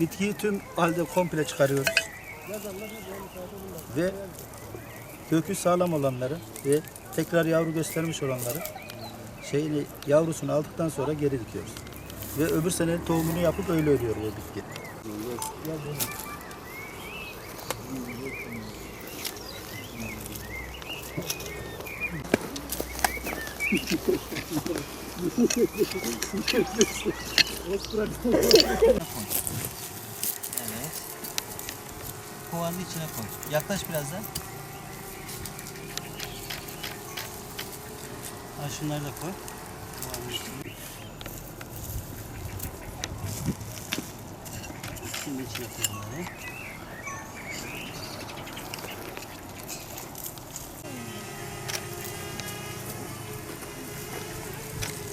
Bitkiyi tüm halde komple çıkarıyoruz. Ve kökü sağlam olanları ve tekrar yavru göstermiş olanları şeyini yavrusunu aldıktan sonra geri dikiyoruz. Ve öbür sene tohumunu yapıp öyle ölüyor bu bitki. Evet. Kovanın içine koy. Yaklaş biraz da. Ha şunları da koy. Şimdi içine koy bunları.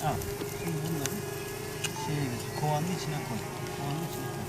Al. Şimdi bunları şeye götür. Kovanın içine koy. Kovanın içine koy.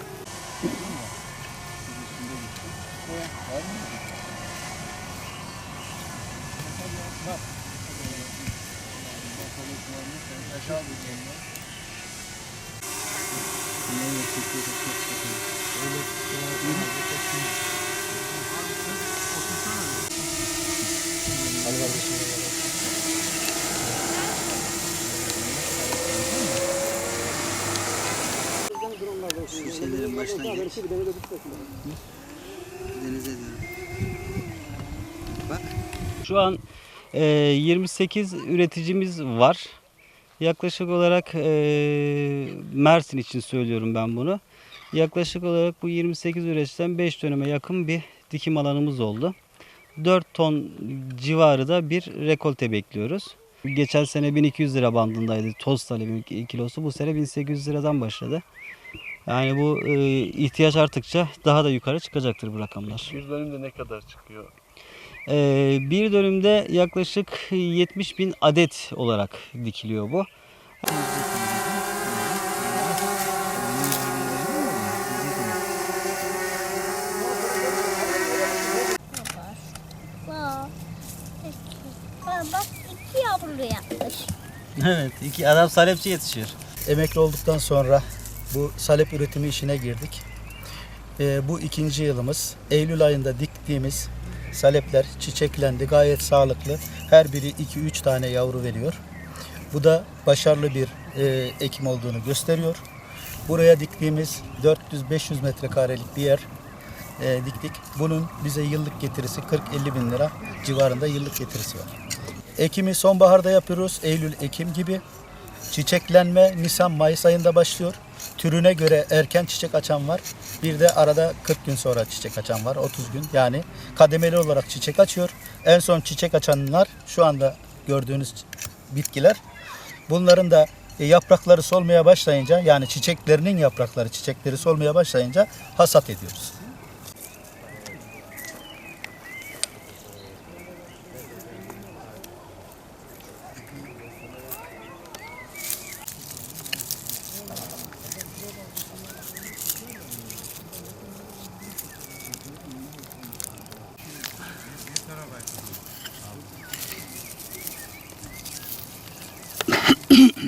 Şu şeylerin başına geç. Denize diyorum. Bak. Şu an 28 üreticimiz var. Yaklaşık olarak e, Mersin için söylüyorum ben bunu. Yaklaşık olarak bu 28 üreticiden 5 döneme yakın bir dikim alanımız oldu. 4 ton civarı da bir rekolte bekliyoruz. Geçen sene 1200 lira bandındaydı toz talebi kilosu. Bu sene 1800 liradan başladı. Yani bu e, ihtiyaç arttıkça daha da yukarı çıkacaktır bu rakamlar. Bir dönümde ne kadar çıkıyor? Ee, bir dönümde yaklaşık 70 bin adet olarak dikiliyor bu. Bak. Ha, bak iki yavru yapmış. Evet. iki adam salepçi yetişiyor. Emekli olduktan sonra bu salep üretimi işine girdik. Ee, bu ikinci yılımız. Eylül ayında diktiğimiz salepler çiçeklendi. Gayet sağlıklı. Her biri 2-3 tane yavru veriyor. Bu da başarılı bir e, ekim olduğunu gösteriyor. Buraya diktiğimiz 400-500 metrekarelik bir yer e, diktik. Bunun bize yıllık getirisi 40-50 bin lira civarında yıllık getirisi var. Ekimi sonbaharda yapıyoruz. Eylül, Ekim gibi. Çiçeklenme Nisan-Mayıs ayında başlıyor. Türüne göre erken çiçek açan var. Bir de arada 40 gün sonra çiçek açan var. 30 gün yani kademeli olarak çiçek açıyor. En son çiçek açanlar şu anda gördüğünüz bitkiler. Bunların da e, yaprakları solmaya başlayınca yani çiçeklerinin yaprakları çiçekleri solmaya başlayınca hasat ediyoruz.